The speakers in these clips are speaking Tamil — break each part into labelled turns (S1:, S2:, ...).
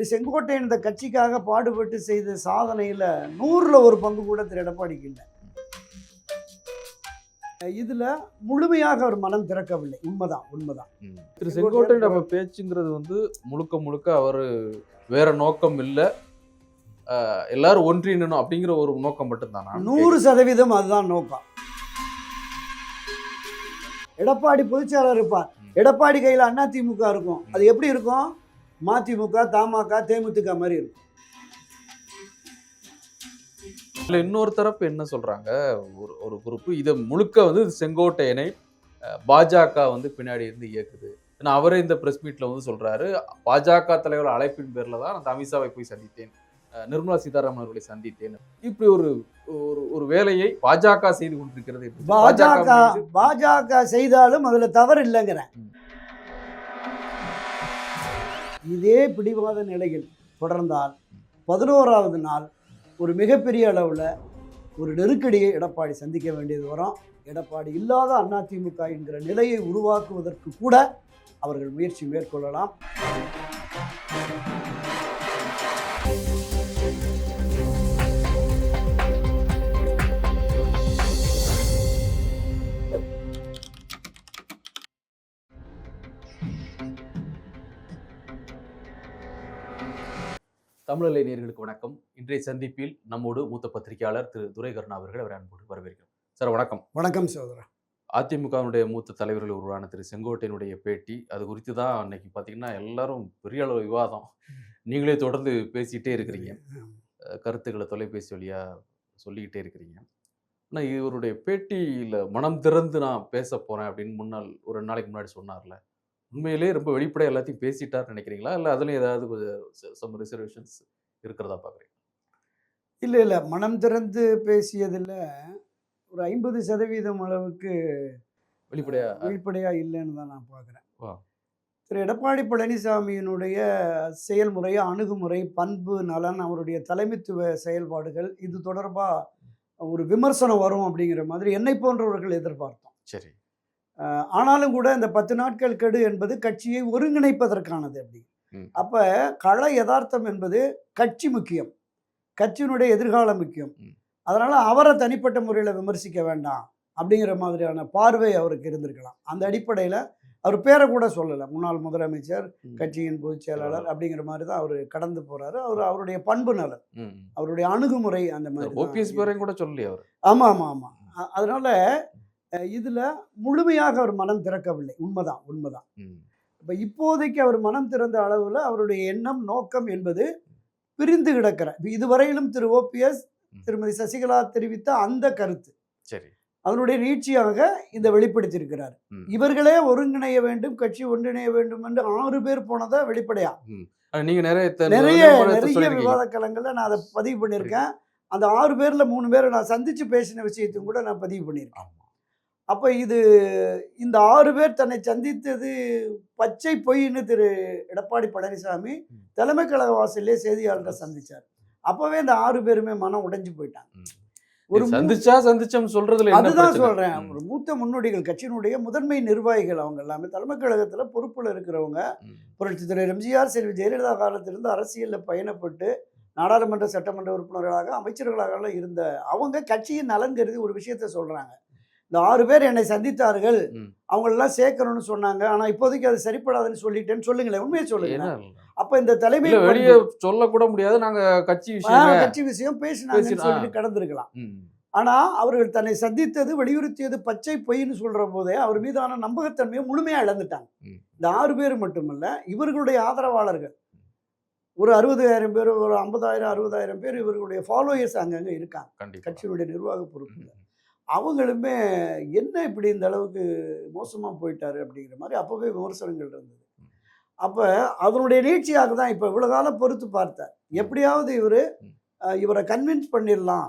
S1: திரு செங்கோட்டையன் இந்த கட்சிக்காக பாடுபட்டு செய்த சாதனையில நூறுல ஒரு பங்கு கூட திரு எடப்பாடிக்கு இல்லை இதுல முழுமையாக அவர் மனம் திறக்கவில்லை. உண்மைதான் உண்மைதான்.
S2: திரு செங்கோட்டையன் நம்ம பேச்சுங்கிறது வந்து முழுக்க முழுக்க அவர் வேற நோக்கம் இல்லை. எல்லாரும் ஒன்றியணும் அப்படிங்கிற ஒரு நோக்கம் மட்டும்தானா
S1: நூறு சதவீதம் அதுதான் நோக்கம். எடப்பாடி பொதுச்செயலாளர் இருப்பார். எடப்பாடி கையில் அதிமுக இருக்கும். அது எப்படி இருக்கும்? மதிமுக தமாக தேமுதிக மாதிரி இருக்கும்
S2: இல்ல இன்னொரு தரப்பு என்ன சொல்றாங்க? ஒரு ஒரு குரூப் இதை முழுக்க வந்து செங்கோட்டையனை பாஜக வந்து பின்னாடி இருந்து இயக்குது. ஏன்னா அவரே இந்த பிரஸ் மீட்ல வந்து சொல்றாரு பாஜக தலைவர் அழைப்பின் பேர்ல தான் நான் அமித்ஷாவை போய் சந்தித்தேன். நிர்மலா சீதாராமன் அவர்களை சந்தித்தேன். இப்படி ஒரு ஒரு ஒரு வேலையை பாஜக செய்து கொண்டிருக்கிறது?
S1: பாஜக பாஜக செய்தாலும் அதுல தவறு இல்லைங்கிறேன். இதே பிடிவாத நிலையில் தொடர்ந்தால் பதினோராவது நாள் ஒரு மிகப்பெரிய அளவில் ஒரு நெருக்கடியை எடப்பாடி சந்திக்க வேண்டியது வரும். எடப்பாடி இல்லாத அதிமுக என்கிற நிலையை உருவாக்குவதற்கு கூட அவர்கள் முயற்சி மேற்கொள்ளலாம்.
S2: தமிழலை நேயர்களுக்கு வணக்கம். இன்றைய சந்திப்பில் நம்மோடு மூத்த பத்திரிகையாளர் திரு. துரை கருணா அவர்கள் அவர் அன்போடு வரவேற்கிறோம். சார் வணக்கம்.
S1: வணக்கம் சகோதரர்
S2: அதிமுகவினுடைய மூத்த தலைவர்கள் உருவான திரு. செங்கோட்டையனுடைய பேட்டி அது குறித்து தான் அன்னைக்கு பார்த்தீங்கன்னா எல்லாரும் பெரிய அளவு விவாதம். நீங்களே தொடர்ந்து பேசிக்கிட்டே இருக்கிறீங்க. கருத்துக்களை தொலைபேசி வழியா சொல்லிக்கிட்டே இருக்கிறீங்க. ஆனால் இவருடைய பேட்டியில் மனம் திறந்து நான் பேச போறேன் அப்படின்னு முன்னாள் ஒரு ரெண்டு நாளைக்கு முன்னாடி சொன்னார்ல. உண்மையிலே ரொம்ப வெளிப்படையாக எல்லாத்தையும் பேசிட்டார்னு நினைக்கிறீங்களா? இல்லை அதுலேயும் ஏதாவது கொஞ்சம் சம் ரிசர்வேஷன்ஸ் இருக்கிறதா பார்க்குறீங்க
S1: இல்லை இல்லை. மனம் திறந்து பேசியதில் ஒரு ஐம்பது சதவீதம் அளவுக்கு
S2: வெளிப்படையா?
S1: வெளிப்படையா இல்லைன்னு தான் நான் பார்க்குறேன். திரு. எடப்பாடி பழனிசாமியினுடைய செயல்முறை அணுகுமுறை பண்பு நலன் அவருடைய தலைமைத்துவ செயல்பாடுகள் இது தொடர்பாக ஒரு விமர்சனம் வரும் அப்படிங்கிற மாதிரி என்னை போன்றவர்கள் எதிர்பார்த்தோம்.
S2: சரி.
S1: ஆனாலும் கூட இந்த பத்து நாட்கள் கெடு என்பது கட்சியை ஒருங்கிணைப்பதற்கானது அப்படி. அப்ப கள யதார்த்தம் என்பது கட்சி முக்கியம். கட்சியினுடைய எதிர்காலம் முக்கியம். அதனால அவரை தனிப்பட்ட முறையில் விமர்சிக்க வேண்டாம் அப்படிங்கிற மாதிரியான பார்வை அவருக்கு இருந்திருக்கலாம். அந்த அடிப்படையில் அவர் பேரை கூட சொல்லலை. முன்னாள் முதலமைச்சர். கட்சியின் பொதுச் செயலாளர் அப்படிங்கிற மாதிரி தான் அவர் கடந்து போறாரு. அவர் அவருடைய பண்பு நலன் அவருடைய அணுகுமுறை அந்த மாதிரி
S2: ஓபிஎஸ் பேரையும் கூட சொல்லலையே அவர்.
S1: ஆமா ஆமா ஆமா அ- அதனால இதுல முழுமையாக அவர் மனம் திறக்கவில்லை. உண்மைதான் உண்மைதான். இப்ப இப்போதைக்கு அவர் மனம் திறந்த அளவுல அவருடைய எண்ணம் நோக்கம் என்பது பிரிந்து கிடக்கிற இதுவரையிலும் திரு ஓபிஎஸ். திருமதி சசிகலா தெரிவித்த அந்த கருத்து.
S2: சரி.
S1: அதனுடைய நீட்சியாக இந்த வெளிப்படுத்தியிருக்கிறார். இவர்களே ஒருங்கிணைய வேண்டும் கட்சி ஒன்றிணைய வேண்டும் என்று ஆறு பேர் போனதா வெளிப்படையா?
S2: நீங்க நிறைய
S1: நிறைய நிறைய. விவாத களங்கள்ல நான் அதை பதிவு பண்ணியிருக்கேன். அந்த ஆறு பேர்ல மூணு பேரை நான் சந்திச்சு பேசின விஷயத்தையும் கூட நான் பதிவு பண்ணியிருக்கேன். அப்ப இது இந்த ஆறு பேர் தன்னை சந்தித்தது பச்சை பொய்ன்னு திரு எடப்பாடி பழனிசாமி. தலைமை கழக வாசல்லே செய்தியாளர்கிட்ட சந்திச்சார். அப்பவே இந்த ஆறு பேருமே மனம் உடைஞ்சு போயிட்டாங்க. ஒரு
S2: சந்திச்சா சந்திச்சோம் சொல்றதுல
S1: அதுதான்? சொல்றேன். ஒரு மூத்த முன்னோடிகள் கட்சியினுடைய முதன்மை நிர்வாகிகள் அவங்க எல்லாமே தலைமை கழகத்துல பொறுப்புல இருக்கிறவங்க. புரட்சி தலைவர் எம்ஜிஆர் செல்வி ஜெயலலிதா காலத்திலிருந்து அரசியலில் பயணப்பட்டு நாடாளுமன்ற சட்டமன்ற உறுப்பினர்களாக அமைச்சர்களாக இருந்த அவங்க கட்சியின் நலன் கருதி ஒரு விஷயத்த சொல்றாங்க. இந்த ஆறு பேர் என்னை சந்தித்தார்கள். அவங்களெல்லாம் சேர்க்கணும்னு சொன்னாங்க. ஆனா இப்போதைக்கு அது சரிப்படாதுன்னு சொல்லிட்டேன்னு சொல்லுங்களேன். உண்மையை சொல்லுங்க அப்ப இந்த தலைமை
S2: வெளியே சொல்ல கூட முடியாது. நாங்க கட்சி விஷயம்
S1: கட்சி விஷயம் பேசினாங்கன்னு
S2: பேசினா-
S1: சொல்லிட்டு கடந்திருக்கலாம். ஆனா அவர்கள் தன்னை சந்தித்தது வலியுறுத்தியது பச்சை பொய்ன்னு சொல்ற போதே அவர் மீதான நம்பகத்தன்மையை முழுமையா இழந்துட்டாங்க. இந்த ஆறு பேர் மட்டுமல்ல இவர்களுடைய ஆதரவாளர்கள். ஒரு அறுபதாயிரம் பேர் ஒரு ஐம்பதாயிரம் அறுபதாயிரம் பேர் இவர்களுடைய ஃபாலோயர்ஸ் அங்கங்க இருக்காங்க. கட்சியினுடைய நிர்வாக பொறுப்பு
S2: ம்,
S1: அவங்களுமே என்ன இப்படி இந்த அளவுக்கு மோசமா போயிட்டாரு அப்படிங்கிற மாதிரி அப்பவே விமர்சனங்கள் இருந்தது. அப்ப அதனுடைய நீட்சியாக தான் இப்ப இவ்வளவு காலம் பொறுத்து பார்த்தார். எப்படியாவது இவரு இவரை கன்வின்ஸ் பண்ணிடலாம்.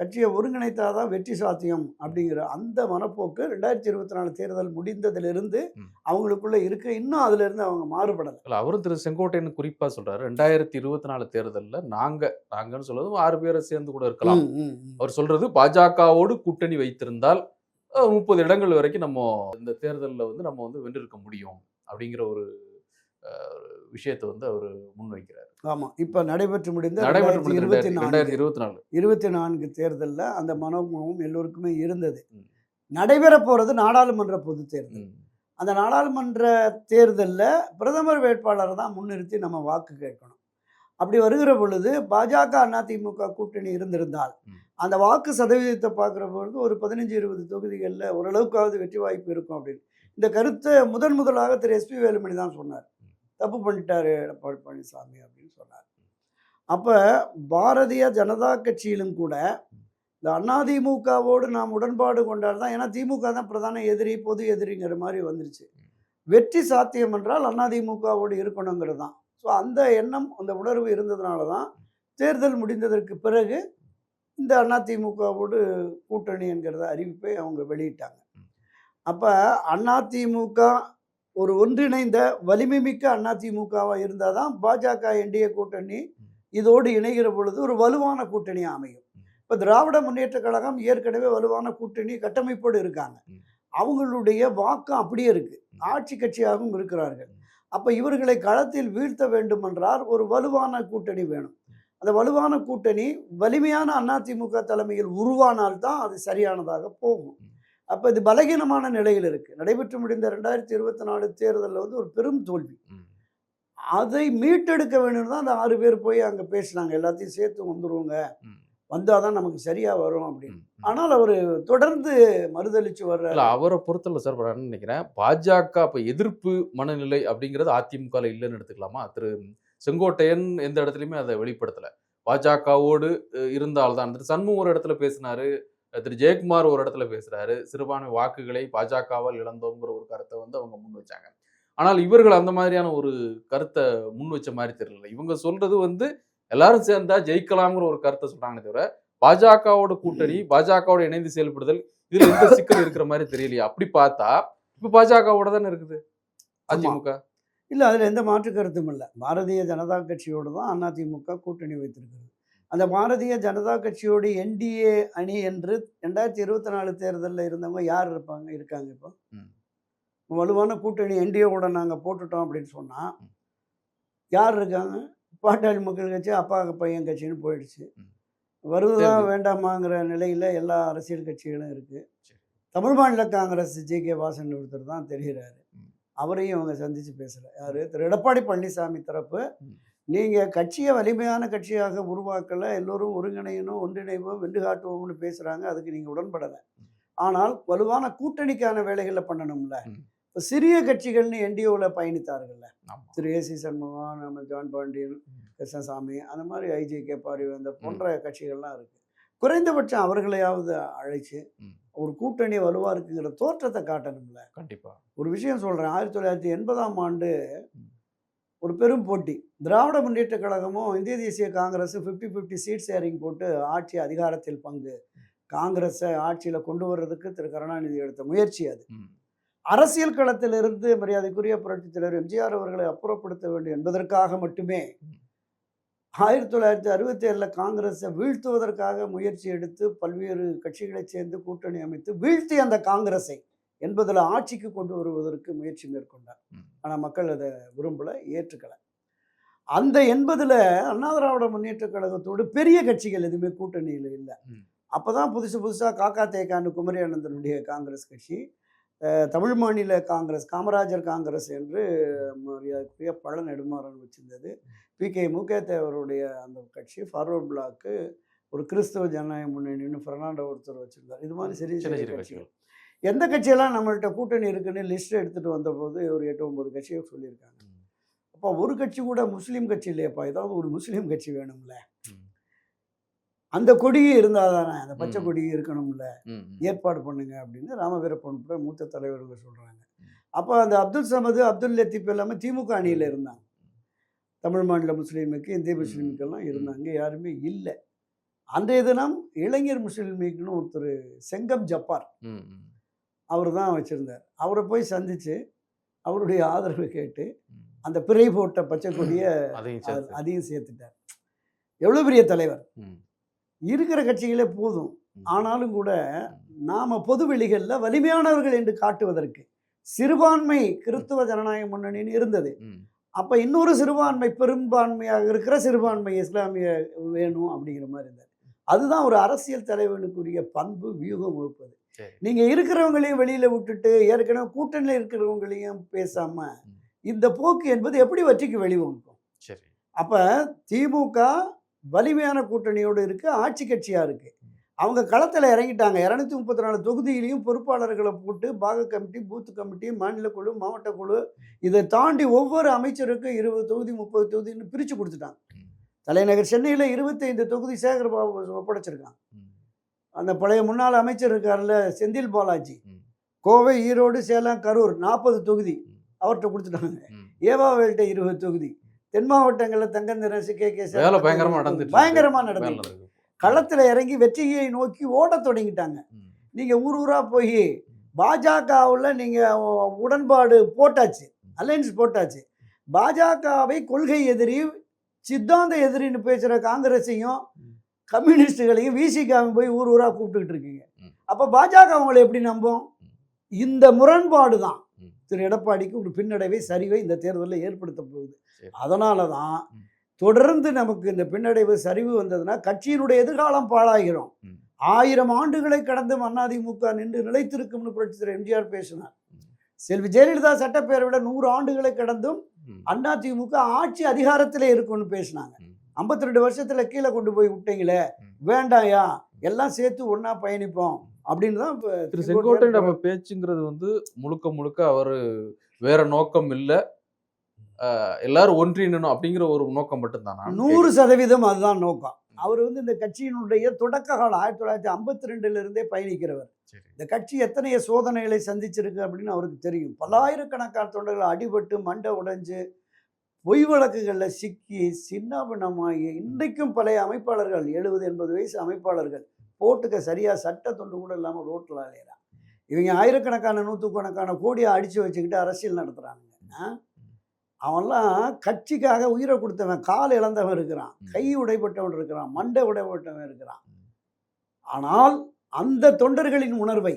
S1: கட்சியை ஒருங்கிணைத்தாதான் வெற்றி சாத்தியம் அப்படிங்கிற அந்த மனப்போக்கு ரெண்டாயிரத்தி இருபத்தி நாலு தேர்தல் முடிந்ததிலிருந்து. அவங்களுக்குள்ள இருக்கு இன்னும் அதுல இருந்து அவங்க மாறுபடலை
S2: இல்ல அவரும் திரு செங்கோட்டையன் குறிப்பா சொல்றாரு ரெண்டாயிரத்தி இருபத்தி நாலு தேர்தல்ல நாங்க நாங்கன்னு சொல்றது ஆறு பேரை சேர்ந்து கூட இருக்கலாம். அவர் சொல்றது பாஜகவோடு கூட்டணி வைத்திருந்தால் முப்பது இடங்கள் வரைக்கும் நம்ம இந்த தேர்தலில் வந்து நம்ம வந்து வென்றிருக்க முடியும் அப்படிங்கிற ஒரு விஷயத்தை வந்து அவர் முன்வைக்கிறார்.
S1: ஆமா. இப்ப நடைபெற்று முடிந்த
S2: நடைபெற்று
S1: இருபத்தி நான்கு
S2: இருபத்தி நாலு
S1: இருபத்தி நான்கு தேர்தலில் அந்த மனோபாவம் எல்லோருக்குமே இருந்தது. நடைபெற போறது நாடாளுமன்ற பொது தேர்தல். அந்த நாடாளுமன்ற தேர்தலில் பிரதமர் வேட்பாளரை தான் முன்னிறுத்தி நம்ம வாக்கு கேட்கணும். அப்படி வருகிற பொழுது பாஜக அதிமுக கூட்டணி இருந்திருந்தால். அந்த வாக்கு சதவீதத்தை பார்க்குற பொழுது ஒரு பதினஞ்சு இருபது தொகுதிகளில் ஓரளவுக்காவது வெற்றி வாய்ப்பு இருக்கும் அப்படின்னு. இந்த கருத்தை முதன் முதலாக திரு எஸ்பி வேலுமணி தான் சொன்னார். தப்பு பண்ணிட்டாரு எடப்பாடி பழனிசாமி அப்படின்னு சொன்னார். அப்போ பாரதிய ஜனதா கட்சியிலும் கூட இந்த அதிமுகவோடு நாம் உடன்பாடு கொண்டாடு தான் ஏன்னா திமுக தான் பிரதான எதிரி பொது எதிரிங்கிற மாதிரி வந்துருச்சு. வெற்றி சாத்தியம் என்றால் அதிமுகவோடு இருக்கணுங்கிறது தான். ஸோ அந்த எண்ணம் அந்த உணர்வு இருந்ததுனால தான் தேர்தல் முடிந்ததற்கு பிறகு இந்த அதிமுகவோடு கூட்டணி என்கிறத அறிவிப்பை அவங்க வெளியிட்டாங்க. அப்போ அதிமுக ஒரு ஒன்றிணைந்த வலிமைமிக்க அதிமுகவாக இருந்தால் தான் பாஜக என்டிஏ கூட்டணி இதோடு இணைகிற பொழுது ஒரு வலுவான கூட்டணி அமையும். இப்போ திராவிட முன்னேற்ற கழகம் ஏற்கனவே வலுவான கூட்டணி கட்டமைப்போடு இருக்காங்க. அவங்களுடைய வாக்கம் அப்படியே இருக்குது ஆட்சி கட்சியாகவும் இருக்கிறார்கள். அப்போ இவர்களை களத்தில் வீழ்த்த வேண்டுமென்றால் ஒரு வலுவான கூட்டணி வேணும். அந்த வலுவான கூட்டணி வலிமையான அதிமுக தலைமையில் உருவானால் தான் அது சரியானதாக போகும். அப்போ இது பலகீனமான நிலையில் இருக்கு. நடைபெற்று முடிந்த ரெண்டாயிரத்தி இருபத்தி நாலு தேர்தலில் வந்து ஒரு பெரும் தோல்வி. அதை மீட்டெடுக்க வேணும்னு தான் அந்த ஆறு பேர் போய் அங்கே பேசினாங்க. எல்லாத்தையும் சேர்த்து வந்துருவோங்க.
S2: ம்.
S1: வந்தால் தான் நமக்கு சரியா வரும் அப்படின்னு. ஆனால் அவர் தொடர்ந்து மறுதளிச்சு வர்ற
S2: அவரை பொறுத்தல சார். நான் நினைக்கிறேன் பாஜக இப்ப எதிர்ப்பு மனநிலை அப்படிங்கிறது அதிமுக இல்லைன்னு எடுத்துக்கலாமா? திரு செங்கோட்டையன் எந்த இடத்துலயுமே அதை வெளிப்படுத்தல. பாஜகவோடு இருந்தால்தான். திரு சண்முகம் ஒரு இடத்துல பேசினாரு. திரு ஜெயக்குமார் ஒரு இடத்துல பேசுறாரு சிறுபான்மை வாக்குகளை பாஜகவால் இழந்தோங்கிற ஒரு கருத்தை வந்து அவங்க முன் வச்சாங்க. ஆனால் இவர்கள் அந்த மாதிரியான ஒரு கருத்தை முன் வச்ச மாதிரி தெரியல. இவங்க சொல்றது வந்து எல்லாரும் சேர்ந்தா ஜெயிக்கலாம்ங்கிற ஒரு கருத்தை சொல்றாங்க தவிர பாஜகவோட கூட்டணி பாஜகவோட இணைந்து செயல்படுதல் இதுல எந்த சிக்கல் இருக்கிற மாதிரி தெரியலையா. அப்படி பார்த்தா இப்ப பாஜகவோட தானே இருக்குது? அதிமுக.
S1: இல்லை அதில் எந்த மாற்று கருத்தும் இல்லை. பாரதிய ஜனதா கட்சியோடு தான் அதிமுக கூட்டணி வைத்திருக்கிறது. அந்த பாரதிய ஜனதா கட்சியோடு என்டிஏ அணி என்று ரெண்டாயிரத்தி இருபத்தி நாலு தேர்தலில் இருந்தவங்க யார் இருப்பாங்க இருக்காங்க இப்போ.
S2: வலுவான
S1: கூட்டணி என்டிஏவோட நாங்கள் போட்டுட்டோம் அப்படின்னு சொன்னால். யார் இருக்காங்க பாட்டாளி மக்கள் கட்சி அப்பா பையன் கட்சின்னு போயிடுச்சு. வருவதா. வேண்டாமாங்கிற நிலையில் எல்லா அரசியல் கட்சிகளும் இருக்குது. தமிழ் மாநில காங்கிரஸ் ஜே கே வாசன் ஒருத்தர் தான் தெரிகிறாரு. அவரையும் அவங்க சந்திச்சு பேசல யாரு திரு எடப்பாடி பழனிசாமி தரப்பு
S2: ம்.
S1: நீங்க கட்சியை வலிமையான கட்சியாக உருவாக்கல எல்லோரும் ஒருங்கிணையணும் ஒன்றிணைவோம் வென்று காட்டுவோம்னு பேசுறாங்க அதுக்கு நீங்க உடன்படலை ஆனால் வலுவான கூட்டணிக்கான வேலைகளை பண்ணணும்ல. இப்போ சிறிய கட்சிகள்னு என்டிஓவில் பயணித்தார்கள்ல. திரு ஏசி சண்முகம் நம்ம ஜான் பாண்டியன் கிருஷ்ணசாமி அந்த மாதிரி ஐஜே கே பாரிவேந்தர் போன்ற கட்சிகள்லாம் இருக்கு குறைந்தபட்சம் அவர்களையாவது அழைச்சு. ஒரு கூட்டணி வலுவா இருக்குங்கிற தோற்றத்தை காட்டணும்ல
S2: கண்டிப்பா
S1: ஒரு விஷயம் சொல்கிறேன் ஆயிரத்தி தொள்ளாயிரத்தி எண்பதாம் ஆண்டு. ஒரு பெரும் போட்டி திராவிட முன்னேற்ற கழகமும் இந்திய தேசிய காங்கிரஸும் ஃபிஃப்டி ஃபிஃப்டி சீட் ஷேரிங் போட்டு ஆட்சி அதிகாரத்தில் பங்கு காங்கிரஸை ஆட்சியில் கொண்டு வர்றதுக்கு திரு கருணாநிதி எடுத்த முயற்சி அது. அரசியல் களத்திலிருந்து மரியாதைக்குரிய புரட்சித் தலைவர் எம்ஜிஆர் அவர்களை அப்புறப்படுத்த வேண்டும் என்பதற்காக மட்டுமே. ஆயிரத்தி தொள்ளாயிரத்தி அறுபத்தி ஏழில் காங்கிரஸை வீழ்த்துவதற்காக முயற்சி எடுத்து பல்வேறு கட்சிகளைச் சேர்ந்து கூட்டணி அமைத்து வீழ்த்தி அந்த காங்கிரஸை என்பதில் ஆட்சிக்கு கொண்டு வருவதற்கு முயற்சி மேற்கொண்டார். ஆனால் மக்கள் அதை விரும்பலை ஏற்றுக்கலை. அந்த எண்பதில் அண்ணா திராவிட முன்னேற்ற கழகத்தோடு பெரிய கட்சிகள் எதுவுமே கூட்டணியில் இல்லை. அப்போ தான் புதுசு புதுசாக காக்கா தேக்கான்னு குமரி அனந்தனுடைய காங்கிரஸ் கட்சி தமிழ் மாநில காங்கிரஸ் காமராஜர் காங்கிரஸ் என்று மரியாதைக்குரிய பழ நெடுமாறன் வச்சிருந்தது. பி. கே. முகே தேவருடைய அந்த கட்சி ஃபார்வர்ட் பிளாக்கு ஒரு கிறிஸ்தவ ஜனநாயக முன்னணின்னு பெர்னாண்டோ ஒருத்தர் வச்சிருந்தார். இது மாதிரி சிறிய சிறிய கட்சிகள். எந்த கட்சியெல்லாம் நம்மள்ட்ட கூட்டணி இருக்குன்னு லிஸ்ட் எடுத்துகிட்டு வந்தபோது ஒரு எட்டு ஒன்பது கட்சியை சொல்லியிருக்காங்க. அப்போ ஒரு கட்சி கூட முஸ்லீம் கட்சி இல்லையப்பா ஏதாவது ஒரு முஸ்லீம் கட்சி வேணும்ல. அந்த கொடியே இருந்தால் தானே அந்த பச்சை
S2: ம்.
S1: கொடியே இருக்கணும்ல. ஏற்பாடு பண்ணுங்க அப்படின்னு ராமவீரப்பன் கூட மூத்த தலைவர்கள் சொல்கிறாங்க. அப்போ அந்த அப்துல் சமது அப்துல் லத்தீப் எல்லாமே திமுக அணியில் இருந்தாங்க தமிழ் மாநில முஸ்லீமுக்கு இந்திய. முஸ்லீமுக்கெல்லாம். இருந்தாங்க யாருமே இல்லை அன்றைய தினம் இளைஞர் முஸ்லீம் லீக்னு ஒருத்தர் செங்கம் ஜப்பார். அவர் தான் வச்சுருந்தார். அவரை போய் சந்தித்து அவருடைய ஆதரவு கேட்டு. அந்த பிறை போட்ட பச்சை கொடியை
S2: அதையும்
S1: சேர்த்துட்டார். எவ்வளோ பெரிய தலைவர். இருக்கிற கட்சிகளே போதும். ஆனாலும் கூட நாம் பொது வெளிகளில் வலிமையானவர்கள் என்று காட்டுவதற்கு சிறுபான்மை கிறிஸ்துவ ஜனநாயக முன்னணின்னு இருந்தது. அப்போ இன்னொரு சிறுபான்மை பெரும்பான்மையாக இருக்கிற சிறுபான்மை இஸ்லாமிய வேணும் அப்படிங்கிற மாதிரி இருந்தார் அதுதான் ஒரு அரசியல் தலைவனுக்குரிய பண்பு வியூகம் வகுப்பது. நீங்க இருக்கிறவங்களையும் வெளியில விட்டுட்டு ஏற்கனவே கூட்டணியில் இருக்கிறவங்களையும் பேசாம. இந்த போக்கு என்பது எப்படி வெற்றிக்கு வழிவகுக்கும்
S2: சரி.
S1: அப்ப திமுக வலிமையான கூட்டணியோடு இருக்கு ஆட்சி கட்சியா இருக்கு. அவங்க களத்தில் இறங்கிட்டாங்க. இரநூத்தி முப்பத்தி நாலு தொகுதியிலையும் பொறுப்பாளர்களை போட்டு பாக கமிட்டி பூத் கமிட்டி மாநில குழு மாவட்ட குழு இதை தாண்டி ஒவ்வொரு அமைச்சருக்கும் இருபது தொகுதி முப்பது தொகுதின்னு பிரித்து கொடுத்துட்டாங்க. தலைநகர் சென்னையில் இருபத்தைந்து தொகுதி சேகர் பாபு ஒப்படைச்சிருக்கான்
S2: ம்.
S1: அந்த பழைய முன்னாள் அமைச்சர் இருக்கார்ல செந்தில் பாலாஜி. கோவை ஈரோடு சேலம் கரூர் நாற்பது தொகுதி. அவர்கிட்ட கொடுத்துட்டாங்க. ஏவாவேல்கிட்ட இருபது தொகுதி தென் மாவட்டங்களில் தங்கந்திரசு கே கே
S2: வேலை பயங்கரமா நடந்துட்டு இருக்கு.
S1: பயங்கரமா
S2: வேலை
S1: நடந்து. களத்தில் இறங்கி வெற்றியை நோக்கி ஓடத் தொடங்கிட்டாங்க. நீங்கள் ஊர் ஊராக போய் பாஜகவில் நீங்கள் உடன்பாடு போட்டாச்சு அலையன்ஸ் போட்டாச்சு பாஜகவை கொள்கை எதிரி சித்தாந்த எதிரின்னு பேசுகிற காங்கிரஸையும். கம்யூனிஸ்டுகளையும் விசிகாவையும் போய் ஊர் ஊராக கூப்பிட்டுக்கிட்டு இருக்கீங்க. அப்போ பாஜக அவங்களை எப்படி நம்பும் இந்த முரண்பாடு தான். திரு எடப்பாடிக்கு ஒரு பின்னடைவை சரிவை இந்த தேர்தலில் ஏற்படுத்த போகுது. அதனால தான். தொடர்ந்து நமக்கு இந்த பின்னடைவு சரிவு வந்ததுன்னா கட்சியினுடைய எதிர்காலம் பாழாகிறோம். ஆயிரம் ஆண்டுகளை கடந்து அதிமுக நின்று நிலைத்திருக்கும்னு புரட்சி திரு எம்ஜிஆர் பேசினார். செல்வி ஜெயலலிதா சட்டப்பேரவையில் நூறு ஆண்டுகளை கடந்தும். அதிமுக ஆட்சி அதிகாரத்திலே இருக்கும்னு பேசினாங்க. ஐம்பத்தி ரெண்டு வருஷத்துல கீழே கொண்டு போய் விட்டீங்களே. வேண்டாயா? எல்லாம் சேர்த்து ஒண்ணா பயணிப்போம். அப்படின்னு தான் இப்ப
S2: திரு
S1: செங்கோட்டையன்
S2: செங்கோட்டை நம்ம பேச்சுங்கிறது வந்து முழுக்க முழுக்க அவர் வேற நோக்கம் இல்ல. எல்லாரும் ஒன்றிணணும் அப்படிங்கிற ஒரு நோக்கம் மட்டும்தானா
S1: நூறு சதவீதம் அதுதான் நோக்கம். அவர் வந்து இந்த கட்சியினுடைய தொடக்க காலம் ஆயிரத்தி தொள்ளாயிரத்தி ஐம்பத்தி ரெண்டுல இருந்தே பயணிக்கிறவர். இந்த கட்சி எத்தனைய சோதனைகளை சந்திச்சிருக்கு அப்படின்னு அவருக்கு தெரியும். பல்லாயிரக்கணக்கான தொண்டர்கள் அடிபட்டு மண்டை உடைஞ்சு பொய் வழக்குகளில் சிக்கி சின்னாபின்னமாகி இன்றைக்கும் பழைய அமைப்பாளர்கள் எழுபது எண்பது வயசு அமைப்பாளர்கள் போட்டுக்க சரியா சட்ட தொண்டு கூட இல்லாமல் ரோட்டில் அலையிறான் இவங்க ஆயிரக்கணக்கான நூற்றுக்கணக்கான கோடியை அடித்து வச்சுக்கிட்டு அரசியல் நடத்துகிறாங்க அவன்லாம் கட்சிக்காக உயிரை கொடுத்தவன் கால் இழந்தவன் இருக்கிறான் கை உடைப்பட்டவன் இருக்கிறான் மண்டை உடைப்பட்டவன் இருக்கிறான். ஆனால் அந்த தொண்டர்களின் உணர்வை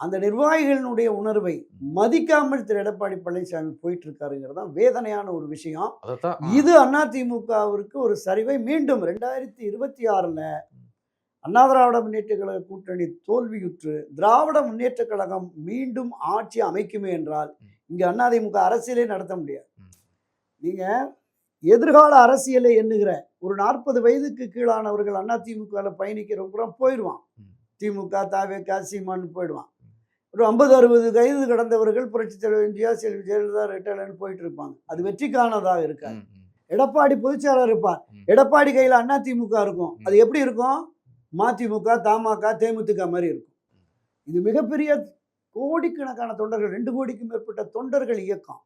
S1: அந்த நிர்வாகிகளினுடைய உணர்வை மதிக்காமல் திரு எடப்பாடி பழனிசாமி போயிட்டு இருக்காருங்கிறது தான் வேதனையான ஒரு விஷயம். இது அதிமுகவிற்கு ஒரு சரிவை மீண்டும் ரெண்டாயிரத்தி இருபத்தி ஆறில் அண்ணா திராவிட முன்னேற்ற கழக கூட்டணி தோல்வியுற்று திராவிட முன்னேற்ற கழகம் மீண்டும் ஆட்சி அமைக்குமே என்றால் இங்கே அதிமுக அரசியலே நடத்த முடியாது.
S2: ம்.
S1: நீங்க எதிர்கால அரசியலை எண்ணுகிற ஒரு நாற்பது வயதுக்கு கீழானவர்கள் அதிமுகவில் பயணிக்கிறவங்க போயிடுவான். திமுக தாவேக்கா சீமான்னு போயிடுவான். ஒரு ஐம்பது அறுபது வயது கடந்தவர்கள் புரட்சி தலைவர் இந்தியா செல்வி ஜெயலலிதா ரிட்டையர்னு போயிட்டு இருப்பாங்க. அது வெற்றிக்கானதாக இருக்காது.
S2: ம்.
S1: எடப்பாடி பொதுச்செயலாளர் இருப்பார். எடப்பாடி கையில் அண்ணா திமுக இருக்கும். அது எப்படி இருக்கும்? மதிமுக தமாக தேமுதிக மாதிரி இருக்கும். இது மிகப்பெரிய கோடிக்கணக்கான தொண்டர்கள் ரெண்டு கோடிக்கும் மேற்பட்ட தொண்டர்கள் இயக்கம்.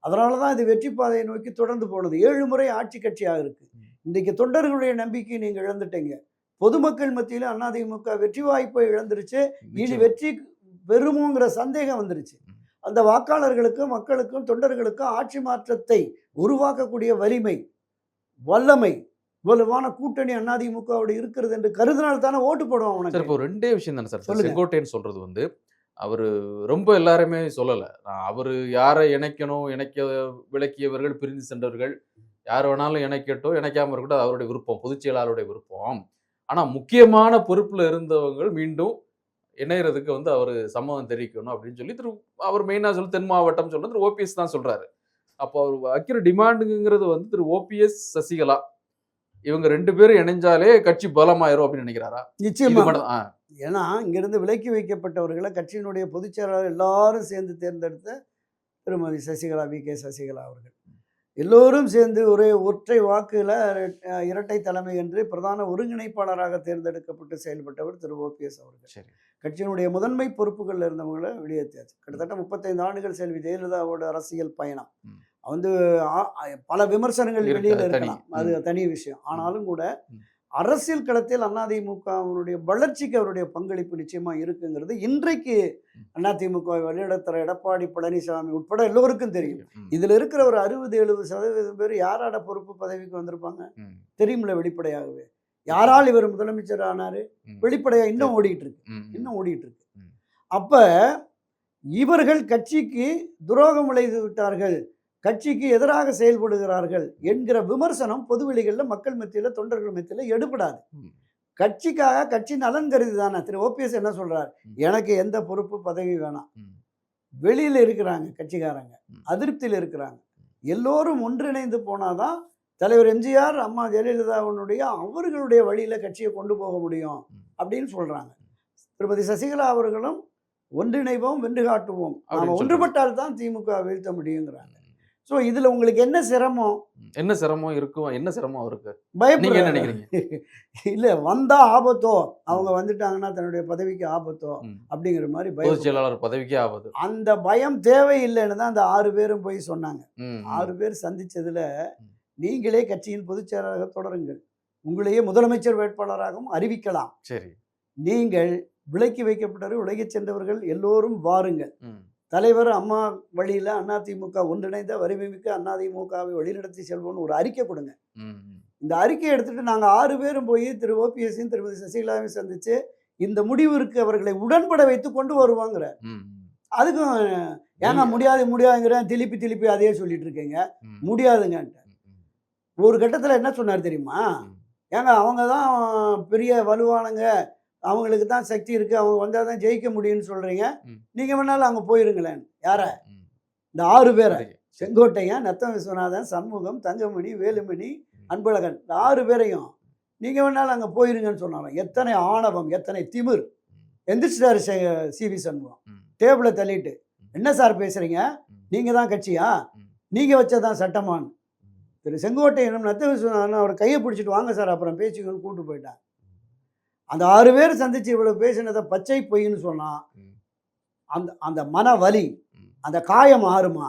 S1: அதனால தான் இது வெற்றி பாதையை நோக்கி தொடர்ந்து போனது. ஏழு முறை ஆட்சி கட்சியாக இருக்கு. இன்றைக்கு தொண்டர்களுடைய நம்பிக்கையை நீங்கள் இழந்துட்டீங்க. பொதுமக்கள் மத்தியில் அதிமுக வெற்றி வாய்ப்பை இழந்துருச்சு.
S2: நிச்சயம்.
S1: வெற்றி பெறுமோங்கிற சந்தேகம் வந்துருச்சு. அந்த வாக்காளர்களுக்கும் மக்களுக்கும் தொண்டர்களுக்கும் ஆட்சி மாற்றத்தை உருவாக்கக்கூடிய வலிமை வல்லமை வலுவான கூட்டணி அதிமுகவோடு இருக்கிறது என்று கருதினால் தானே ஓட்டு போடுவான்
S2: சார்
S1: உனக்கு
S2: இப்போ ரெண்டே விஷயம் தானே சார். செங்கோட்டையன் சொல்றது வந்து அவர் ரொம்ப எல்லாருமே சொல்லலை. அவர் யாரை இணைக்கணும் இணைக்க விளக்கியவர்கள் பிரிந்து சென்றவர்கள் யார் வேணாலும் இணைக்கட்டும் இணைக்காம இருக்கட்டும் அவருடைய விருப்பம் பொதுச் செயலாளருடைய விருப்பம். ஆனா முக்கியமான பொறுப்புல இருந்தவங்க மீண்டும் இணையறதுக்கு வந்து அவர் சம்மதம் தெரிவிக்கணும் அப்படின்னு சொல்லி திரு அவர் மெயினாக சொல்லி தென் மாவட்டம் சொல்றது திரு ஓபிஎஸ் தான் சொல்றாரு. அப்போ அவர் வைக்கிற டிமாண்டுங்கிறது வந்து திரு ஓபிஎஸ் சசிகலா இவங்க ரெண்டு பேரும் இணைஞ்சாலே கட்சி பலமாயிரும் அப்படின்னு நினைக்கிறாரா?
S1: நிச்சயமா. ஏன்னா இங்கிருந்து விலக்கி வைக்கப்பட்டவர்களை கட்சியினுடைய பொதுச் செயலாளர் எல்லாரும் சேர்ந்து தேர்ந்தெடுத்த திருமதி சசிகலா வி. கே. சசிகலா அவர்கள். எல்லோரும் சேர்ந்து ஒரே ஒற்றை வாக்குல இரட்டை தலைமை என்று பிரதான ஒருங்கிணைப்பாளராக தேர்ந்தெடுக்கப்பட்டு செயல்பட்டவர் திரு. ஓபிஎஸ் அவர்கள்.
S2: சரி.
S1: கட்சியினுடைய முதன்மை பொறுப்புகளில் இருந்தவங்களை வெளியேற்றியாச்சு கிட்டத்தட்ட முப்பத்தைந்து ஆண்டுகள் செல்வி ஜெயலலிதாவோட அரசியல் பயணம். வந்து பல விமர்சனங்கள் வெளியில. இருக்கலாம். அது தனி விஷயம். ஆனாலும் கூட. அரசியல் களத்தில் அதிமுகவினுடைய வளர்ச்சிக்கு அவருடைய பங்களிப்பு நிச்சயமா இருக்குங்கிறது இன்றைக்கு அதிமுக வெளியிடத்தர எடப்பாடி பழனிசாமி உட்பட எல்லோருக்கும் தெரியும். இதுல இருக்கிற ஒரு அறுபது எழுபது சதவீதம் பேர் யாராட பொறுப்பு பதவிக்கு வந்திருப்பாங்க?
S2: ம்,
S1: தெரியுமில்ல வெளிப்படையாகவே. யாரால் இவர் முதலமைச்சர் ஆனாரு?
S2: ம்,
S1: வெளிப்படையா இன்னும் ஓடிட்டு இருக்கு. இன்னும் ஓடிட்டு இருக்கு. அப்ப இவர்கள் கட்சிக்கு துரோகம் விளைத்து விட்டார்கள். கட்சிக்கு எதிராக செயல்படுகிறார்கள் என்கிற விமர்சனம் பொதுவெளிகளில் மக்கள் மத்தியில் தொண்டர்கள் மத்தியில் எடுபடாது. கட்சிக்காக கட்சி நலன் கருதி தானே திரு ஓபிஎஸ் என்ன சொல்றார். எனக்கு எந்த பொறுப்பு பதவி வேணாம். வெளியில இருக்கிறாங்க கட்சிக்காரங்க. அதிருப்தியில் இருக்கிறாங்க எல்லோரும் ஒன்றிணைந்து போனாதான் தலைவர் எம்ஜிஆர் அம்மா ஜெயலலிதாவினுடைய அவர்களுடைய வழியில கட்சியை கொண்டு போக முடியும். அப்படின்னு சொல்றாங்க திருமதி சசிகலா அவர்களும் ஒன்றிணைவோம் வென்று காட்டுவோம் நாம. ஒன்றுபட்டால் தான் திமுக வீழ்த்த முடியுங்கிறாங்க ஸோ இதுல உங்களுக்கு என்ன சிரமம்.
S2: என்ன சிரமம் இருக்கும் என்ன சிரமம் அவருக்கு? நீங்க
S1: பயப்படுற
S2: என்ன நினைக்கிறீங்க?
S1: இல்ல வந்தா ஆபத்தோ அவங்க வந்துட்டாங்கன்னா தன்னுடைய பதவிக்கு ஆபத்தோ. அப்படிங்கிற மாதிரி பயம்.
S2: செயலாளர் பதவிக்கே ஆகுது
S1: அந்த பயம் தேவையில்லைன்னு தான் அந்த ஆறு பேரும் போய் சொன்னாங்க. ஆறு பேர் சந்திச்சதுல. நீங்களே கட்சியின் பொதுச் செயலாளராக தொடருங்கள். உங்களையே முதலமைச்சர் வேட்பாளராகவும் அறிவிக்கலாம்.
S2: சரி.
S1: நீங்கள் விலக்கி வைக்கப்பட்டவர் உலகச் சென்றவர்கள் எல்லோரும் வாருங்கள். தலைவர் அம்மா வழியில அதிமுக ஒன்றிணைந்த வலிமைமிக்க அதிமுகவை வழிநடத்தி செல்வோம்னு ஒரு அறிக்கை கொடுங்க. இந்த அறிக்கையை எடுத்துட்டு நாங்க ஆறு பேரும் போய் திரு ஓபிஎஸ்ஸையும் திருமதி சசிகலாவையும் சந்திச்சு இந்த முடிவிற்கு அவர்களை உடன்பட வைத்து கொண்டு வருவாங்கிற. அதுக்கும் ஏங்க
S2: நீங்க-
S1: முடியாது முடியாதுங்கிறேன் திருப்பி திருப்பி அதையே சொல்லிட்டு இருக்கீங்க. முடியாதுங்கன்ட்டு. ஒரு கட்டத்துல என்ன சொன்னார் தெரியுமா. ஏங்க அவங்க தான் பெரிய வலுவானங்க அவங்களுக்கு தான் சக்தி இருக்கு. அவங்க வந்தால் தான் ஜெயிக்க முடியும்னு சொல்றீங்க. நீங்க வேணாலும் அங்க போயிருங்களேன். யார. இந்த ஆறு பேரை. செங்கோட்டையன் நத்தம் விஸ்வநாதன் சண்முகம் தங்கமணி வேலுமணி அன்பழகன். இந்த ஆறு பேரையும் நீங்க வேணாலும் அங்க போயிருங்கன்னு சொன்னாங்க எத்தனை ஆணவம் எத்தனை திமிர். எந்திரிச்சிட்டாரு சிவி சண்முகம்.
S2: ம்.
S1: டேபிளை தள்ளிட்டு என்ன சார் பேசுறீங்க?
S2: ம்.
S1: நீங்க தான் கட்சியா?
S2: ம்.
S1: நீங்க வச்சதான் சட்டமான். திரு செங்கோட்டையனும் நத்த விஸ்வநாதன் அவர் கையை பிடிச்சிட்டு வாங்க சார் அப்புறம் பேச்சுக்கன்னு கூட்டு போயிட்டான் அந்த ஆறு பேர் சந்திச்சு இவ்வளவு பேசினதை பச்சை பொய்ன்னு சொன்னா. அந்த அந்த மன வலி. அந்த காயம் ஆறுமா.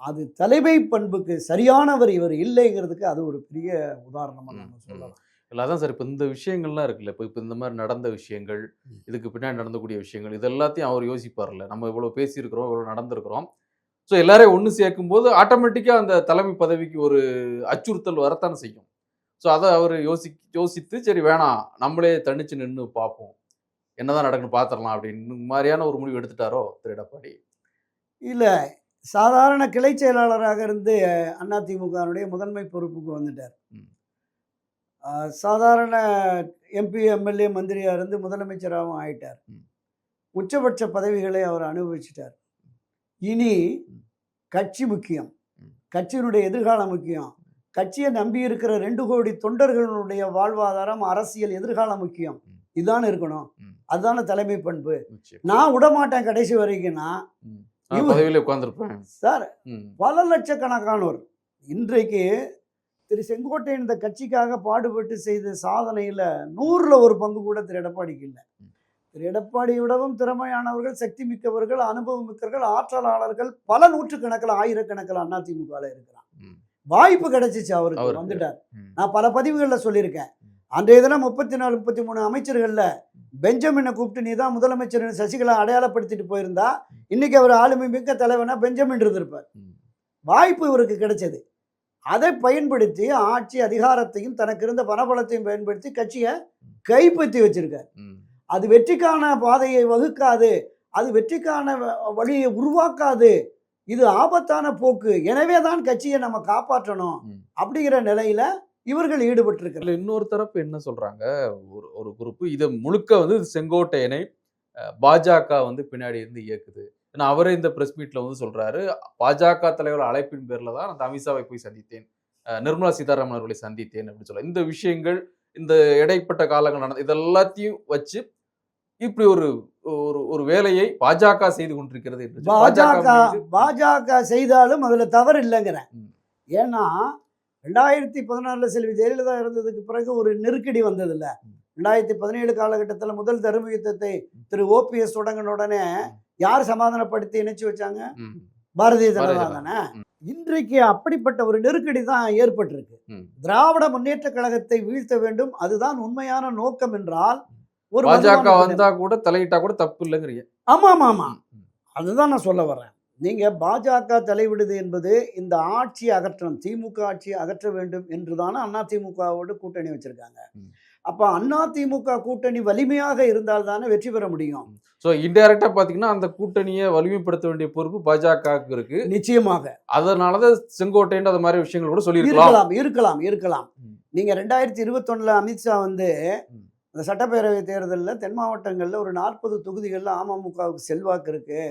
S1: அது தலைமை பண்புக்கு சரியானவர் இவர் இல்லைங்கிறதுக்கு அது ஒரு பெரிய உதாரணமா
S2: ம்.
S1: நம்ம சொல்லலாம்
S2: இல்ல அதான் சார் இப்போ இந்த விஷயங்கள்லாம் இருக்குல்ல இப்போ இப்போ இந்த மாதிரி நடந்த விஷயங்கள். இதுக்கு பின்னாடி நடந்தக்கூடிய விஷயங்கள் இது எல்லாத்தையும் அவர் யோசிப்பார்ல நம்ம இவ்வளோ பேசியிருக்கிறோம் இவ்வளோ நடந்திருக்கிறோம் ஸோ எல்லாரையும் ஒன்று சேர்க்கும்போது ஆட்டோமேட்டிக்காக அந்த தலைமை பதவிக்கு ஒரு அச்சுறுத்தல் வரத்தானே செய்யும் ஸோ அதை அவர் யோசி யோசித்து சரி வேணாம் நம்மளே தனிச்சு நின்று பார்ப்போம் என்னதான் நடக்குன்னு பார்த்துடலாம் அப்படின்னு மாதிரியான ஒரு முடிவு எடுத்துட்டாரோ திரு எடப்பாடி
S1: இல்ல. சாதாரண கிளை செயலாளராக இருந்து அதிமுகனுடைய முதன்மை பொறுப்புக்கு வந்துட்டார். சாதாரண எம்பி எம்எல்ஏ மந்திரியா இருந்து முதலமைச்சராகவும் ஆயிட்டார். உச்சபட்ச பதவிகளை அவர் அனுபவிச்சிட்டார். இனி. கட்சி முக்கியம். கட்சியினுடைய எதிர்காலம் முக்கியம். கட்சியை நம்பி இருக்கிற ரெண்டு கோடி தொண்டர்களுடைய வாழ்வாதாரம் அரசியல் எதிர்காலம் முக்கியம். இதுதான் இருக்கணும். அதுதானே தலைமை பண்பு. நான் விடமாட்டேன் கடைசி வரைக்கும்னா
S2: உட்காந்துருப்பேன்
S1: சார் பல லட்சக்கணக்கானோர் இன்றைக்கு திரு செங்கோட்டையன் இந்த கட்சிக்காக பாடுபட்டு செய்த சாதனையில் நூறில் ஒரு பங்கு கூட திரு எடப்பாடிக்கு இல்லை. திரு எடப்பாடியை விடவும் திறமையானவர்கள் சக்தி மிக்கவர்கள் அனுபவம் மிக்கவர்கள் ஆற்றலாளர்கள் பல நூற்றுக்கணக்கில் ஆயிரக்கணக்கில் அதிமுகவில் இருக்கிறான்
S2: ம்.
S1: வாய்ப்பு கிடைச்சிச்சு அவருக்கு. வந்துட்டார். நான் பல பதிவுகளில் சொல்லியிருக்கேன். அன்றைய தினம் முப்பத்தி நாலு முப்பத்தி மூணு அமைச்சர்களில் பெஞ்சமினை கூப்பிட்டு நீ தான் முதலமைச்சர் சசிகலா அடையாளப்படுத்திட்டு போயிருந்தா இன்னைக்கு அவர் ஆளுமை மிக்க தலைவனா பெஞ்சமின் இருந்திருப்பார். வாய்ப்பு இவருக்கு கிடைச்சது அதை பயன்படுத்தி ஆட்சி அதிகாரத்தையும் தனக்கு இருந்த பணபலத்தையும் பயன்படுத்தி கட்சியை கைப்பற்றி வச்சிருக்கார். அது வெற்றிக்கான பாதையை வகுக்காது அது வெற்றிக்கான வழியை உருவாக்காது இது ஆபத்தான போக்கு. எனவே தான் கட்சியை நம்ம காப்பாற்றணும். அப்படிங்கிற நிலையில இவர்கள் ஈடுபட்டிருக்கிறார்
S2: இன்னொரு தரப்பு என்ன சொல்றாங்க? ஒரு ஒரு குரூப் இதை முழுக்க வந்து செங்கோட்டையனை பாஜக வந்து பின்னாடி இருந்து இயக்குது. ஏன்னா அவரே இந்த பிரஸ் மீட்ல வந்து சொல்றாரு பாஜக தலைவர் அழைப்பின் பேர்ல தான் அந்த அமித்ஷாவை போய் சந்தித்தேன் நிர்மலா சீதாராமன் அவர்களை சந்தித்தேன் அப்படின்னு சொல்ல இந்த விஷயங்கள் இந்த இடைப்பட்ட காலங்கள் நடந்த இதெல்லாத்தையும் வச்சு இப்படி ஒரு ஒரு ஒரு வேலையை பாஜக செய்து கொண்டிருக்கிறது
S1: பாஜக பாஜக செய்தாலும் அதுல தவறு இல்லைங்கிறேன். ஏன்னா ரெண்டாயிரத்தி பதினாறுல செல்வி ஜெயலலிதா இருந்ததுக்கு பிறகு ஒரு நெருக்கடி வந்தது இல்ல. ரெண்டாயிரத்தி பதினேழு காலகட்டத்தில் முதல் தர்ம யுத்தத்தை திரு ஓபிஎஸ் தொடங்கின உடனே யார் சமாதானப்படுத்தி இணைச்சு வச்சாங்க. பாரதிய ஜனதா. தானே. இன்றைக்கு அப்படிப்பட்ட ஒரு நெருக்கடி தான் ஏற்பட்டிருக்கு. திராவிட முன்னேற்ற கழகத்தை வீழ்த்த வேண்டும் அதுதான் உண்மையான நோக்கம் என்றால் ஒரு
S2: பாஜக வந்தா கூட தலையிட்டா கூட தப்பு இல்லைங்கிறீங்க.
S1: ஆமா ஆமா ஆமா. அதுதான் நான் சொல்ல வர்றேன் நீங்க பாஜக தலைவிடுது என்பது இந்த ஆட்சியை அகற்றணும் திமுக ஆட்சியை அகற்ற வேண்டும் என்றுதானே அண்ணா திமுகவோடு கூட்டணி வச்சிருக்காங்க. அப்ப அதிமுக கூட்டணி வலிமையாக இருந்தால் தானே வெற்றி பெற முடியும்.
S2: ஸோ இன்டைரக்டா பாத்தீங்கன்னா அந்த கூட்டணியை வலிமைப்படுத்த வேண்டிய பொறுப்பு பாஜகவுக்கு இருக்கு.
S1: நிச்சயமாக.
S2: அதனாலதான் செங்கோட்டைன்ற அது மாதிரி விஷயங்கள் கூட சொல்லியிருக்கலாம்.
S1: இருக்கலாம் இருக்கலாம் இருக்கலாம். நீங்க ரெண்டாயிரத்தி இருபத்தொன்னுல அமித்ஷா வந்து. அந்த சட்டப்பேரவை தேர்தலில் தென் மாவட்டங்கள்ல ஒரு நாற்பது தொகுதிகளில் அமமுகவுக்கு செல்வாக்கு இருக்கு.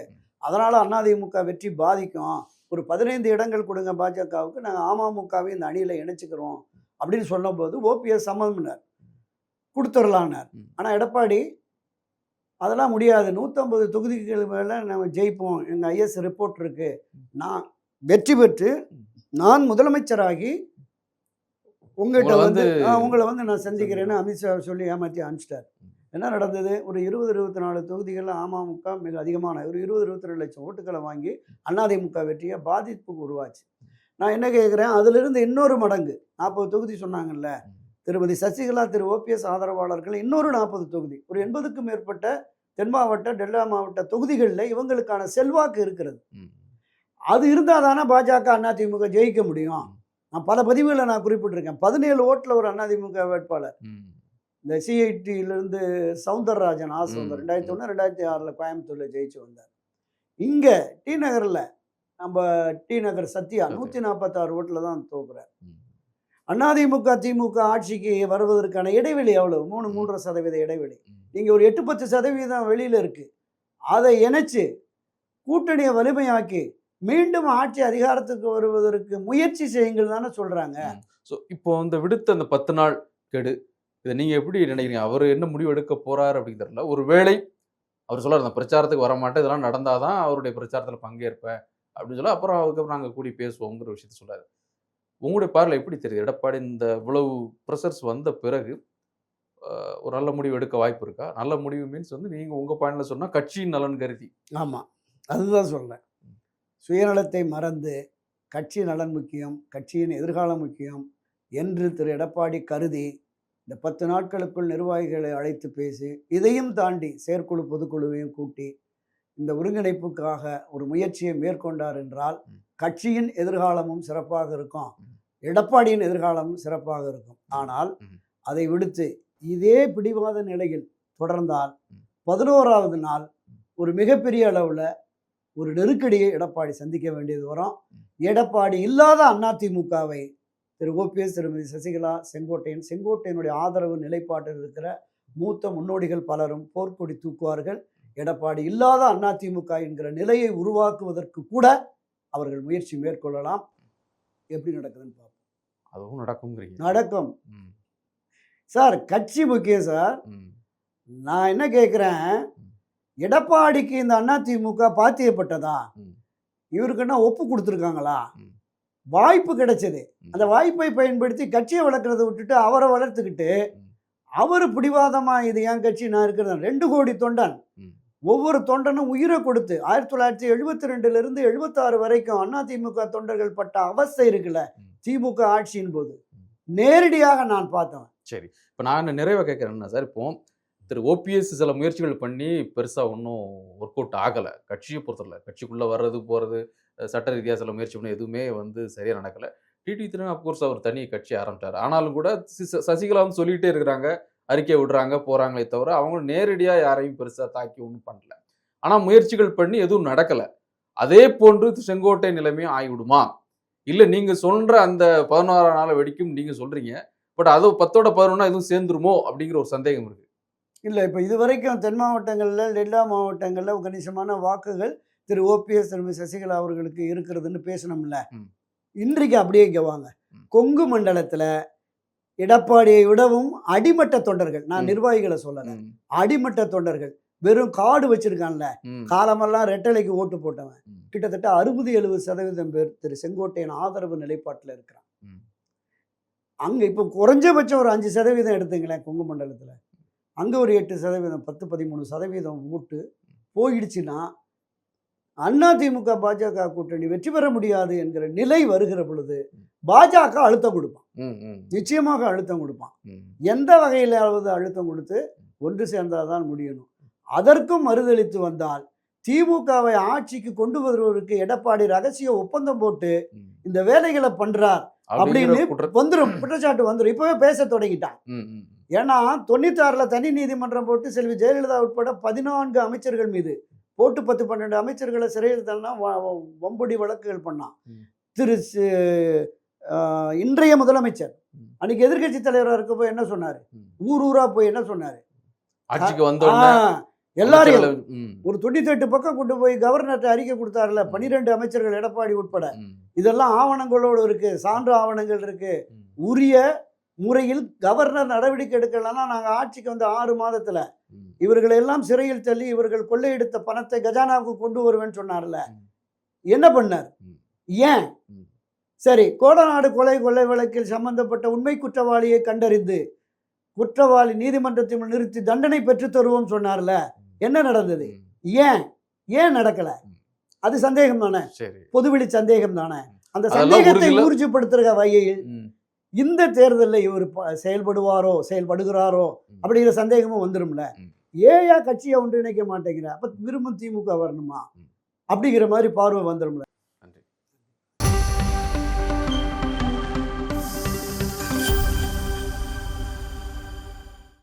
S1: அதனால அதிமுக வெற்றி பாதிக்கும். ஒரு பதினைந்து இடங்கள் கொடுங்க பாஜகவுக்கு நாங்கள் அமமுகவை இந்த அணியில இணைச்சுக்கிறோம் அப்படின்னு சொன்னபோது ஓபிஎஸ் சம்மதம்னார் கொடுத்துடலான்னார். ஆனால் எடப்பாடி அதெல்லாம் முடியாது. நூற்றம்பது தொகுதிகள் மேலே நம்ம ஜெயிப்போம். எங்கள் ஐஎஸ் ரிப்போர்ட் இருக்கு. நான் வெற்றி பெற்று நான் முதலமைச்சராகி உங்கள்கிட்ட
S2: உங்களை
S1: வந்து உங்களை வந்து நான் சந்திக்கிறேன்னு அமித்ஷா சொல்லி ஏமாற்றி அனுப்பிச்சிட்டார். என்ன நடந்தது? ஒரு இருபது இருபத்தி நாலு தொகுதிகளில் அமமுக மிக அதிகமான ஒரு இருபது இருபத்தி ரெண்டு லட்சம் ஓட்டுகளை வாங்கி அதிமுக வெற்றியை பாதிப்புக்கு உருவாச்சு. நான் என்ன கேட்குறேன்? அதிலிருந்து இன்னொரு மடங்கு நாற்பது தொகுதி சொன்னாங்கல்ல திருமதி சசிகலா திரு ஓபிஎஸ் ஆதரவாளர்கள் இன்னொரு நாற்பது தொகுதி. ஒரு எண்பதுக்கும் மேற்பட்ட தென் மாவட்ட டெல்டா மாவட்ட தொகுதிகளில் இவங்களுக்கான செல்வாக்கு இருக்கிறது. அது இருந்தால் தானே பாஜக அதிமுக ஜெயிக்க முடியும்? நான் பல பதிவுகளை நான் குறிப்பிட்டிருக்கேன் பதினேழு ஓட்டில் ஒரு அதிமுக வேட்பாளர். இந்த சிஐடியிலேருந்து சவுந்தரராஜன் ஆசை
S2: ம்.
S1: ரெண்டாயிரத்தி ஒன்று ரெண்டாயிரத்தி ஆறில் கோயம்புத்தூரில் ஜெயிச்சு வந்தார் இங்கே டி நகரில் நம்ம டி நகர் சத்யா. நூற்றி நாற்பத்தாறு ஓட்டில் தான் தோக்குறார். அதிமுக திமுக ஆட்சிக்கு வருவதற்கான இடைவெளி எவ்வளவு மூணு. மூன்றரை சதவீத இடைவெளி. நீங்கள் ஒரு எட்டு பத்து சதவீதம் வெளியில் இருக்கு அதை இணைச்சு கூட்டணியை வலிமையாக்கி மீண்டும் ஆட்சி அதிகாரத்துக்கு வருவதற்கு முயற்சி செய்யுங்கள் தானே சொல்றாங்க.
S2: ஸோ இப்போ இந்த விடுத்த அந்த பத்து நாள் கெடு இதை நீங்க எப்படி நினைக்கிறீங்க? அவர் என்ன முடிவு எடுக்க போறாரு அப்படின்னு தெரியல. ஒருவேளை அவர் சொல்றாரு அந்த பிரச்சாரத்துக்கு வர மாட்டேன் இதெல்லாம் நடந்தாதான் அவருடைய பிரச்சாரத்தில் பங்கேற்பேன் அப்படின்னு சொல்ல அப்புறம் அதுக்கப்புறம் நாங்கள் கூடி பேசுவோங்கிற விஷயத்த சொல்றாரு உங்களுடைய பார்வையில் எப்படி தெரியுது? எடப்பாடி இந்த இவ்வளவு ப்ரெஷர்ஸ் வந்த பிறகு ஒரு நல்ல முடிவு எடுக்க வாய்ப்பு இருக்கா? நல்ல முடிவு மீன்ஸ் வந்து நீங்க உங்க பாயிண்ட்ல சொன்னா கட்சியின் நலன் கருதி.
S1: ஆமாம் அதுதான் சொல்றேன். சுயநலத்தை மறந்து கட்சி நலன் முக்கியம் கட்சியின் எதிர்காலம் முக்கியம் என்று திரு எடப்பாடி கருதி இந்த பத்து நாட்களுக்குள் நிர்வாகிகளை அழைத்து பேசி இதையும் தாண்டி செயற்குழு பொதுக்குழுவையும் கூட்டி இந்த ஒருங்கிணைப்புக்காக ஒரு முயற்சியை மேற்கொண்டார் என்றால். கட்சியின் எதிர்காலமும் சிறப்பாக இருக்கும். எடப்பாடியின் எதிர்காலமும் சிறப்பாக இருக்கும் ஆனால். அதை விடுத்து இதே பிடிவாத நிலையில் தொடர்ந்தால். பதினோராவது நாள் ஒரு மிகப்பெரிய அளவில் ஒரு நெருக்கடியை எடப்பாடி சந்திக்க வேண்டியது வரும். எடப்பாடி இல்லாத அதிமுகவை திரு ஓபிஎஸ் திருமதி சசிகலா செங்கோட்டையன் செங்கோட்டையனுடைய ஆதரவு நிலைப்பாட்டில் இருக்கிற மூத்த முன்னோடிகள் பலரும் போர்க்கொடி தூக்குவார்கள். எடப்பாடி இல்லாத அதிமுக என்கிற நிலையை உருவாக்குவதற்கு கூட அவர்கள் முயற்சி மேற்கொள்ளலாம். எப்படி நடக்குதுன்னு பார்ப்போம்.
S2: அதுவும்
S1: நடக்கும்.
S2: ம்,
S1: சார் கட்சி முக்கியம் சார். நான் என்ன கேட்குறேன்? எடப்பாடிக்கு இந்த அதிமுக பாத்தியப்பட்டதா. இவருக்குன்னா ஒப்பு கொடுத்துருக்காங்களா. வாய்ப்பு கிடைச்சது. அந்த வாய்ப்பை பயன்படுத்தி கட்சியை வளர்க்குறதை விட்டுட்டு அவரை வளர்த்துக்கிட்டு. அவர் பிடிவாதமா இது என் கட்சி நான் இருக்கிறது ரெண்டு கோடி தொண்டன். ஒவ்வொரு தொண்டனும் உயிரை கொடுத்து ஆயிரத்தி தொள்ளாயிரத்தி எழுபத்தி ரெண்டுல இருந்து எழுபத்தாறு வரைக்கும் அதிமுக தொண்டர்கள் பட்ட அவஸ்தை இருக்குல்ல. திமுக ஆட்சியின் போது. நேரடியாக நான் பார்த்தேன்
S2: சரி இப்போ நான் நிறைவாக கேட்குறேன்னா சார் இப்போ திரு ஓபிஎஸ் சில முயற்சிகள் பண்ணி பெருசாக ஒன்றும் ஒர்க் அவுட் ஆகலை. கட்சியை பொறுத்தல கட்சிக்குள்ளே வர்றது போகிறது சட்ட ரீதியாக சில முயற்சி பண்ணி எதுவுமே வந்து சரியாக நடக்கலை. டிடி திரு அப்கோர்ஸ் அவர் தனி கட்சி ஆரம்பிச்சார். ஆனாலும் கூட சி- ச- சசிகலா வந்து சொல்லிகிட்டே இருக்கிறாங்க. அறிக்கை விடுறாங்க போகிறாங்களே தவிர அவங்களும் நேரடியாக யாரையும் பெருசாக தாக்கி ஒன்றும் பண்ணல. ஆனால் முயற்சிகள் பண்ணி எதுவும் நடக்கலை. அதே போன்று செங்கோட்டை நிலைமையும் ஆகிவிடுமா? இல்லை நீங்கள் சொல்கிற அந்த பதினோராம் நாள் வெடிக்கும் நீங்கள் சொல்கிறீங்க பட் அது பத்தோட பதினொன்னா எதுவும் சேர்ந்துருமோ அப்படிங்கிற ஒரு சந்தேகம் இருக்குது
S1: இல்லை இப்போ இது வரைக்கும் தென் மாவட்டங்களில் டெல்டா மாவட்டங்களில் கணிசமான வாக்குகள் திரு. ஓபிஎஸ் திருமதி. சசிகலா அவர்களுக்கு இருக்கிறதுன்னு பேசணும்ல. இன்றைக்கு அப்படியே இங்கே வாங்க. கொங்கு மண்டலத்தில் எடப்பாடியை விடவும் அடிமட்ட தொண்டர்கள் நான். நிர்வாகிகளை சொல்லலை. அடிமட்ட தொண்டர்கள். வெறும் கார்டு வச்சிருக்கான்ல. காலமெல்லாம் ரெட்டலைக்கு ஓட்டு போட்டவன். கிட்டத்தட்ட அறுபது எழுபது சதவீதம் பேர் திரு. செங்கோட்டையன் ஆதரவு நிலைப்பாட்டில் இருக்கிறான். அங்கே இப்போ குறைஞ்சபட்சம் ஒரு அஞ்சு சதவீதம் எடுத்துங்களேன் கொங்கு மண்டலத்தில். அங்கே ஒரு எட்டு சதவீதம் பத்து பதிமூணு சதவீதம் ஓட்டு போயிடுச்சுன்னா அதிமுக பாஜக கூட்டணி வெற்றி பெற முடியாது என்கிற நிலை வருகிற பொழுது பாஜக அழுத்தம் கொடுப்பான். நிச்சயமாக அழுத்தம் கொடுப்பான். எந்த வகையிலாவது அழுத்தம் கொடுத்து ஒன்று சேர்ந்தால்தான் முடியணும். அதற்கும் மறுதளித்து வந்தால் திமுகவை ஆட்சிக்கு கொண்டு வருவதற்கு எடப்பாடி ரகசிய ஒப்பந்தம் போட்டு. இந்த வேலைகளை பண்றார் அப்படின்னு வந்துரும் குற்றச்சாட்டு வந்துரும். இப்பவே பேச தொடங்கிட்டான். ஏன்னா தொண்ணூத்தாறில் தனி நீதிமன்றம் போட்டு செல்வி ஜெயலலிதா உட்பட பதினான்கு அமைச்சர்கள் மீது போட்டு பத்து பன்னெண்டு அமைச்சர்களை சிறையில் தள்ளனா வம்புடி வழக்குகள் பண்ணான். திரு இன்றைய முதலமைச்சர். அன்னைக்கு எதிர்க்கட்சி தலைவராக இருக்க போய் என்ன சொன்னார். ஊர் ஊரா போய் என்ன சொன்னார்?
S2: ஆட்சிக்கு வந்த
S1: எல்லாரையும். ஒரு தொண்ணூத்தெட்டு பக்கம் கொண்டு போய் கவர்னர்கிட்ட அறிக்கை கொடுத்தாருல பன்னிரெண்டு அமைச்சர்கள் எடப்பாடி உட்பட. இதெல்லாம் ஆவணங்களோடு இருக்கு சான்று ஆவணங்கள் இருக்கு. உரிய முறையில் கவர்னர் நடவடிக்கை எடுக்கலன்னா நாங்கள் ஆட்சிக்கு வந்து ஆறு மாதத்துல. இவர்களை எல்லாம் சிறையில் தள்ளி இவர்கள் கொள்ளையடித்த பணத்தை கஜானாவுக்கு கொண்டு வருவேன்னு சொன்னார்ல. என்ன பண்ணார். ஏன். சரி கோடநாடு கொலை கொள்ளை வழக்கில் சம்பந்தப்பட்ட உண்மை குற்றவாளியை கண்டறிந்து குற்றவாளி நீதிமன்றத்தில் முன் நிறுத்தி தண்டனை பெற்றுத் தருவோம் சொன்னார்ல. என்ன நடந்தது? ஏன்? ஏன் நடக்கல. அது சந்தேகம் தானே பொதுவெளி சந்தேகம் தானே அந்த சந்தேகத்தை ஊர்ஜிப்படுத்துகிற வகையில் இந்த தேர்தலில் இவர் செயல்படுவாரோ செயல்படுகிறாரோ. அப்படிங்கிற சந்தேகமும் வந்துரும்ல
S2: ம்.
S1: ஏயா கட்சியை ஒன்றிணைக்க மாட்டேங்கிற அப்ப விரும்பும் திமுக வரணுமா. அப்படிங்கிற மாதிரி பார்வை வந்துரும்ல